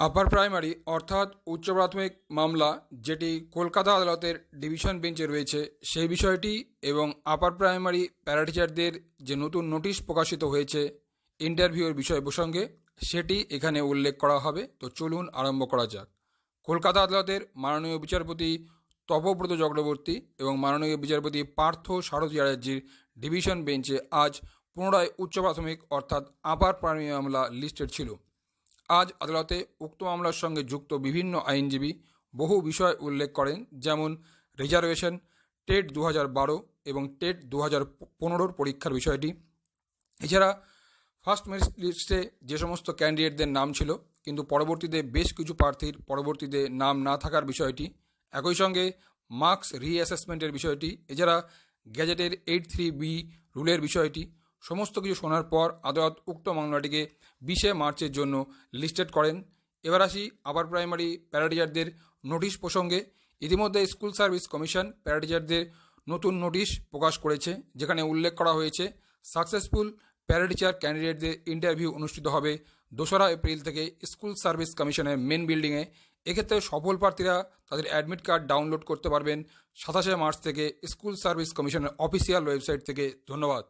Upper primary অর্থাৎ উচ্চ প্রাথমিক মামলা, যেটি কলকাতা আদালতের ডিভিশন বেঞ্চে রয়েছে, সেই বিষয়টি এবং আপার প্রাইমারি প্যারাটিচারদের যে নতুন নোটিশ প্রকাশিত হয়েছে ইন্টারভিউয়ের বিষয় প্রসঙ্গে, সেটি এখানে উল্লেখ করা হবে। তো চলুন আরম্ভ করা যাক। কলকাতা আদালতের মাননীয় বিচারপতি তপব্রত চক্রবর্তী এবং মাননীয় বিচারপতি পার্থ সারথী চ্যাটার্জির ডিভিশন বেঞ্চে আজ পুনরায় উচ্চ প্রাথমিক, অর্থাৎ আপার প্রাইমারি মামলা লিস্টেড ছিল। আজ আদালতে উক্ত মামলার সঙ্গে যুক্ত বিভিন্ন আইনজীবী বহু বিষয় উল্লেখ করেন, যেমন রিজার্ভেশন, টেট দু বারো এবং টেট দু হাজার পনেরোর পরীক্ষার বিষয়টি। এছাড়া ফার্স্ট মেরিট লিস্টে যে সমস্ত ক্যান্ডিডেটদের নাম ছিল, কিন্তু পরবর্তীতে বেশ কিছু প্রার্থীর পরবর্তীতে নাম না থাকার বিষয়টি, একই সঙ্গে মার্কস রিঅ্যাসেসমেন্টের বিষয়টি, এছাড়া গ্যাজেটের এইট থ্রি বি রুলের বিষয়টি সমস্ত কিছু শোনার পর আদালত উক্ত মামলাটিকে বিশে মার্চের জন্য লিস্টেড করেন। এবার আসি আপার প্রাইমারি প্যারাটিচারদের নোটিশ প্রসঙ্গে। ইতিমধ্যে স্কুল সার্ভিস কমিশন প্যারাটিচারদের নতুন নোটিশ প্রকাশ করেছে, যেখানে উল্লেখ করা হয়েছে, সাকসেসফুল প্যারাটিচার ক্যান্ডিডেটদের ইন্টারভিউ অনুষ্ঠিত হবে দোসরা এপ্রিল থেকে স্কুল সার্ভিস কমিশনের মেন বিল্ডিংয়ে। এক্ষেত্রে সফল প্রার্থীরা তাদের অ্যাডমিট কার্ড ডাউনলোড করতে পারবেন সাতাশে মার্চ থেকে স্কুল সার্ভিস কমিশনের অফিসিয়াল ওয়েবসাইট থেকে। ধন্যবাদ।